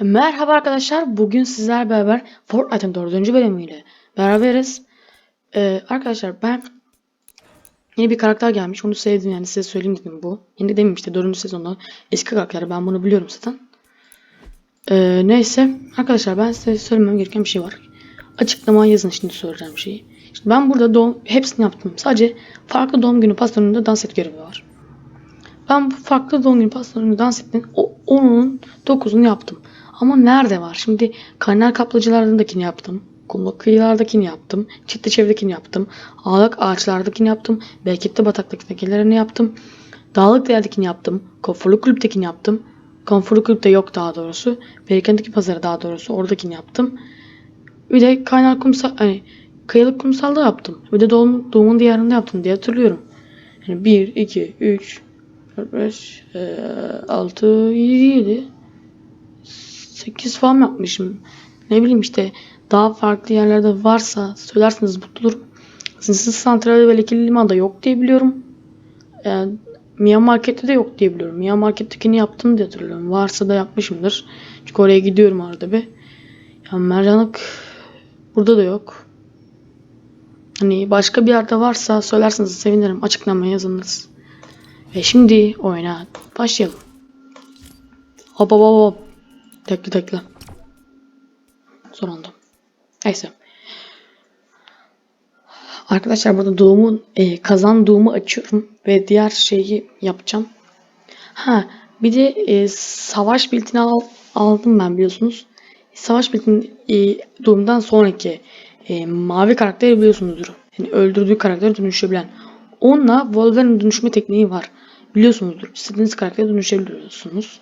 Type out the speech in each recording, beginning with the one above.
Merhaba arkadaşlar. Bugün sizler beraber Fortnite'ın 4. bölümüyle beraberiz. Ee, arkadaşlar ben yeni bir karakter gelmiş. Onu sevdim yani size söyleyeyim dedim bu. Yeni demeyeyim işte 4. sezonda eski karakter ben bunu biliyorum zaten. Ee, neyse arkadaşlar ben size söylemem gereken bir şey var. Açıklama yazın şimdi söyleyeceğim şeyi. İşte ben burada doğum hepsini yaptım. Sadece farklı doğum günü pastanında dans et görevi var. Ben bu farklı doğum günü pastalarını dans ettim. O, onun 9'unu yaptım. Ama nerede var? Şimdi kaynar kaplıcılardakini yaptım. Kumlu kıyılardakini yaptım. Çitli çevredekini yaptım. Ağlak ağaçlardakini yaptım. Bereketli bataklıktakilerini yaptım. Dağlık yerdekini yaptım. Konforlu kulüptekini yaptım. Konforlu kulüpte yok daha doğrusu. Bereketli pazarı daha doğrusu oradakini yaptım. Bir de kaynar kumsal, hani kayalık kumsalda yaptım. Bir de doğum, doğumun diyarında yaptım diye hatırlıyorum. Yani 1, 2, 3, 4, 5, 6, 7, 7, 8 falan yapmışım. Ne bileyim işte daha farklı yerlerde varsa söylerseniz mutlu olurum. Zincirs Santrali ve Lekili Liman'da yok diye biliyorum. Yani Mia Market'te de yok diye biliyorum. Mia Market'tekini yaptım diye hatırlıyorum. Varsa da yapmışımdır. Çünkü oraya gidiyorum arada bir. Yani mercanlık burada da yok. Hani başka bir yerde varsa söylerseniz sevinirim. Açıklamaya yazınız. Ve şimdi oyuna başlayalım. Hop hop hop. Tekli tekli. Son anda. Neyse. Arkadaşlar burada doğumun e, kazan doğumu açıyorum ve diğer şeyi yapacağım. Ha bir de e, savaş biltini al, aldım ben biliyorsunuz. Savaş biltini e, doğumdan sonraki e, mavi karakteri biliyorsunuzdur. Yani öldürdüğü karaktere dönüşebilen. Onunla Wolverine dönüşme tekniği var. Biliyorsunuzdur. İstediğiniz karaktere dönüşebiliyorsunuz.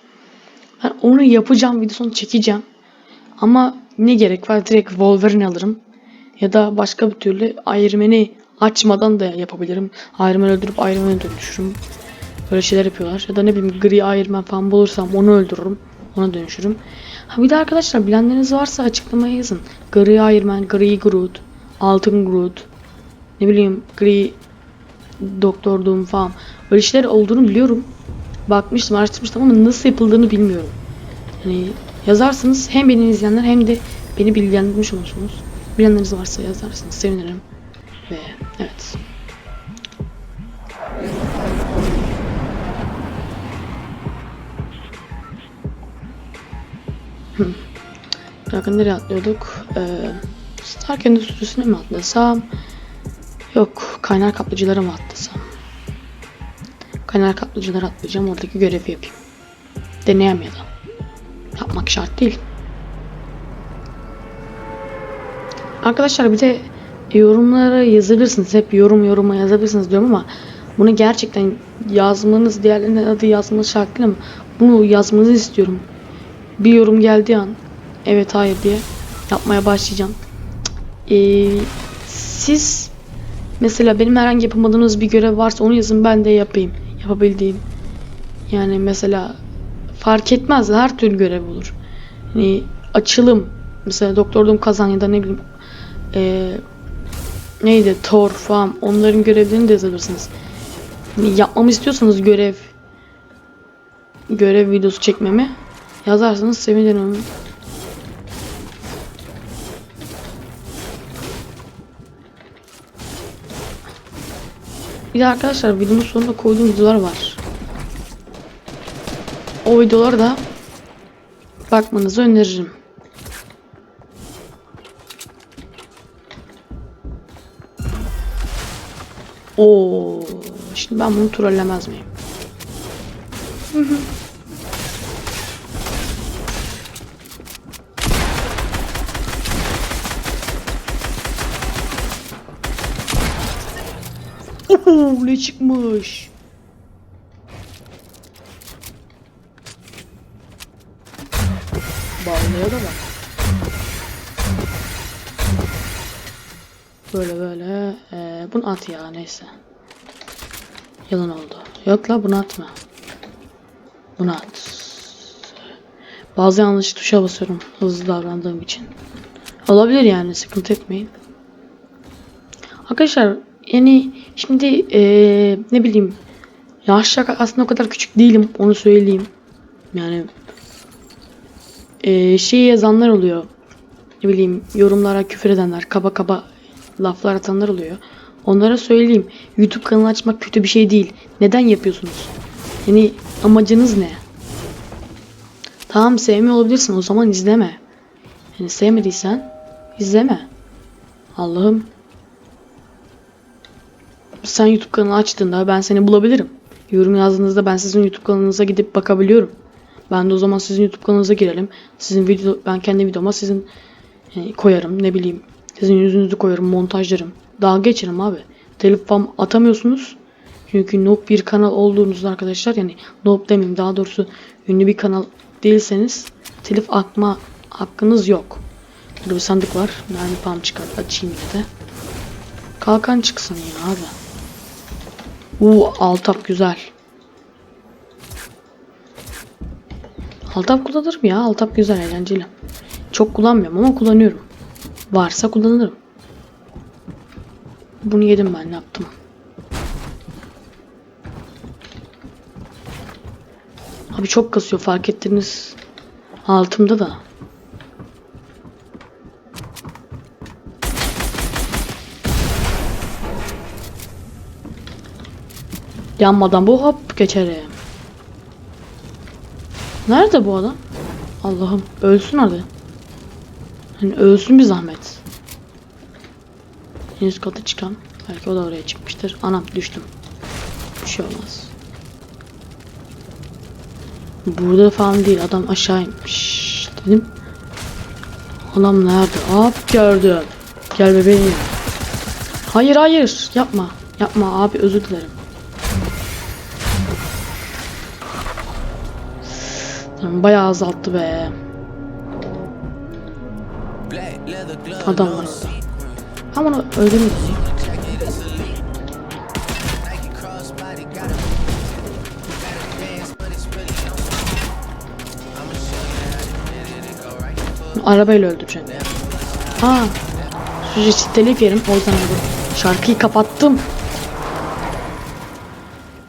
Ben onu yapacağım videosunu çekeceğim. Ama ne gerek var direkt Wolverine alırım. Ya da başka bir türlü Iron açmadan da yapabilirim. Iron öldürüp Iron dönüşürüm. Böyle şeyler yapıyorlar. Ya da ne bileyim gri Iron falan bulursam onu öldürürüm. Ona dönüşürüm. Ha bir de arkadaşlar bilenleriniz varsa açıklamaya yazın. Gri Iron gri Groot, altın Groot, ne bileyim gri Doktor Doom falan. Böyle şeyler olduğunu biliyorum. Bakmıştım, araştırmıştım ama nasıl yapıldığını bilmiyorum. Yani yazarsınız hem beni izleyenler hem de beni bilgilendirmiş olursunuz. Bilenleriniz varsa yazarsınız sevinirim. Ve evet. Bakın nereye atlıyorduk? Ee, Stark Endüstrisi'ne mi atlasam? Yok. Kaynar kaplıcılara mı atlasam? Kaynar kaplıcılara atlayacağım. Oradaki görevi yapayım. Deneyem ya da. Yapmak şart değil. Arkadaşlar bir de yorumlara yazabilirsiniz. Hep yorum yoruma yazabilirsiniz diyorum ama bunu gerçekten yazmanız, diğerlerine adı yazmanız şart değil ama bunu yazmanızı istiyorum. Bir yorum geldiği an evet hayır diye yapmaya başlayacağım. Ee, siz mesela benim herhangi yapamadığınız bir görev varsa onu yazın ben de yapayım. Yapabildiğim. Yani mesela fark etmez her türlü görev olur. Hani açılım mesela doktordum kazan ya da ne bileyim ee, neydi Thor falan onların görevlerini de yazabilirsiniz. Hani yapmamı istiyorsanız görev görev videosu çekmemi yazarsanız sevinirim. Bir de arkadaşlar videonun sonunda koyduğum videolar var. O videoları da bakmanızı öneririm. Oo, şimdi ben bunu trollemez miyim? Oho, ne çıkmış? Bağlaya da bak. Böyle böyle. Ee, bunu at ya neyse. Yalan oldu. Yok la bunu atma. Bunu at. Bazı yanlış tuşa basıyorum hızlı davrandığım için. Olabilir yani sıkıntı etmeyin. Arkadaşlar yani şimdi ee, ne bileyim Yaşça aslında o kadar küçük değilim. Onu söyleyeyim. Yani eee şey yazanlar oluyor. Ne bileyim yorumlara küfür edenler, kaba kaba laflar atanlar oluyor. Onlara söyleyeyim. YouTube kanalı açmak kötü bir şey değil. Neden yapıyorsunuz? Yani amacınız ne? Tamam sevmiyor olabilirsin. O zaman izleme. Yani sevmediysen izleme. Allah'ım. Sen YouTube kanalı açtığında ben seni bulabilirim. Yorum yazdığınızda ben sizin YouTube kanalınıza gidip bakabiliyorum. Ben de o zaman sizin YouTube kanalınıza girelim. Sizin video ben kendi videoma sizin e, koyarım ne bileyim. Sizin yüzünüzü koyarım, montajlarım. Daha geçerim abi. Telif falan atamıyorsunuz. Çünkü noob bir kanal olduğunuzda arkadaşlar yani noob demeyeyim daha doğrusu ünlü bir kanal değilseniz telif atma hakkınız yok. Burada bir sandık var. Mermi falan çıkar. Açayım yine de. Kalkan çıksın ya abi. Uuu altap güzel. Altap kullanırım ya. Altap güzel eğlenceli. Çok kullanmıyorum ama kullanıyorum. Varsa kullanırım. Bunu yedim ben ne yaptım. Abi çok kasıyor fark ettiniz. Altımda da. Yanmadan bu hop geçerim. Nerede bu adam? Allah'ım ölsün hadi. Hani ölsün bir zahmet. En üst kata çıkan. Belki o da oraya çıkmıştır. Anam düştüm. Bir şey olmaz. Burada falan değil. Adam aşağı inmiş. Dedim. Adam nerede? Hop gördüm. Gel bebeğim. Hayır hayır. Yapma. Yapma abi özür dilerim. Bayağı azalttı be. Adam var orada. Ama onu öldürmedim. Arabayla öldüreceğim. Ha. Şu telif yerim o yüzden. Şarkıyı kapattım.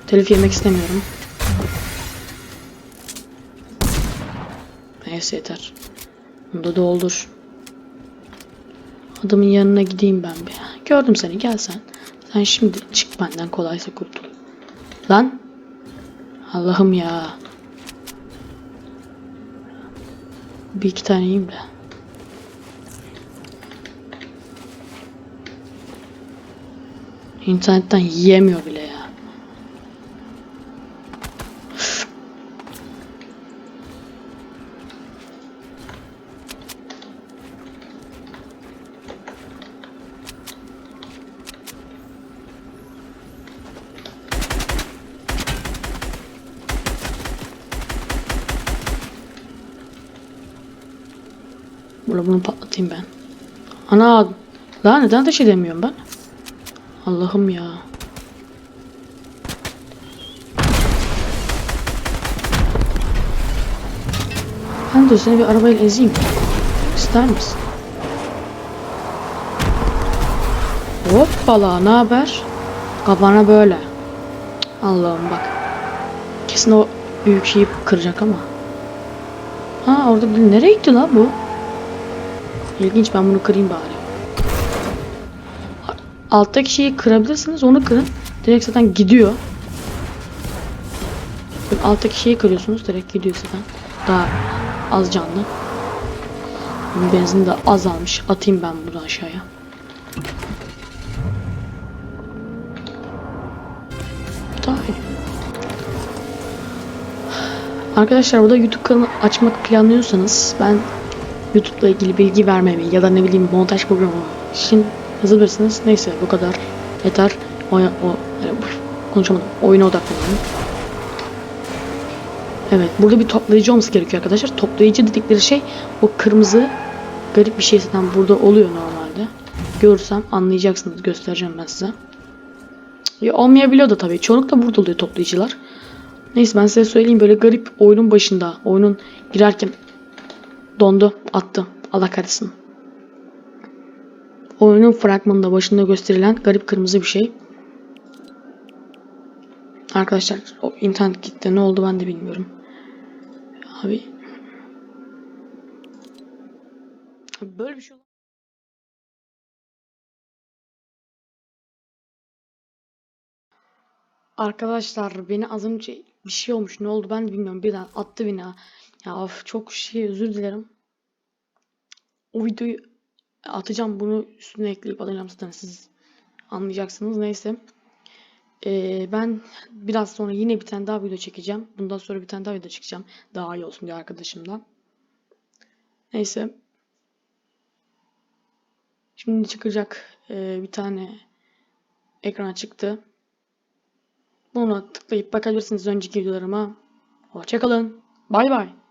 Telif yemek istemiyorum. Neyse yeter. Bunu da doldur. Adamın yanına gideyim ben bir. Gördüm seni gel sen. Sen şimdi çık benden kolaysa kurtul. Lan. Allah'ım ya. Bir iki tane yiyeyim de. İnternetten yiyemiyor bile ya. Burada bunu patlatayım ben. Ana daha neden ateş edemiyorum ben? Allah'ım ya. Ben de seni bir arabayla ezeyim. İster misin? Hoppala ne haber? Kafana böyle. Allah'ım bak. Kesin o büyük şeyi kıracak ama. Ha orada nereye gitti lan bu? İlginç ben bunu kırayım bari. Alttaki şeyi kırabilirsiniz onu kırın. Direkt zaten gidiyor. Alttaki şeyi kırıyorsunuz direkt gidiyor zaten. Daha az canlı. Benzin de azalmış. Atayım ben bunu aşağıya. Daha iyi. Arkadaşlar burada YouTube kanalı açmak planlıyorsanız ben YouTube'la ilgili bilgi vermemi ya da ne bileyim montaj programı için yazabilirsiniz. Neyse bu kadar yeter. O, o yani, konuşamadım. Oyuna odaklanalım. Evet burada bir toplayıcı olması gerekiyor arkadaşlar. Toplayıcı dedikleri şey o kırmızı garip bir şey zaten burada oluyor normalde. Görürsem anlayacaksınız. Göstereceğim ben size. Ya olmayabiliyor da tabii. Çoğunlukla burada oluyor toplayıcılar. Neyse ben size söyleyeyim böyle garip oyunun başında, oyunun girerken dondu, attı. Allah kahretsin. Oyunun fragmanında başında gösterilen garip kırmızı bir şey. Arkadaşlar o internet gitti. Ne oldu ben de bilmiyorum. Abi. Böyle bir şey Arkadaşlar beni az önce bir şey olmuş. Ne oldu ben de bilmiyorum. Birden attı beni. Ya of çok şey özür dilerim. O videoyu atacağım. Bunu üstüne ekleyip atacağım zaten siz anlayacaksınız. Neyse. Ee, ben biraz sonra yine bir tane daha video çekeceğim. Bundan sonra bir tane daha video çekeceğim. Daha iyi olsun diye arkadaşımdan. Neyse. Şimdi çıkacak ee, bir tane ekrana çıktı. Buna tıklayıp bakabilirsiniz önceki videolarıma. Hoşçakalın. Bay bay.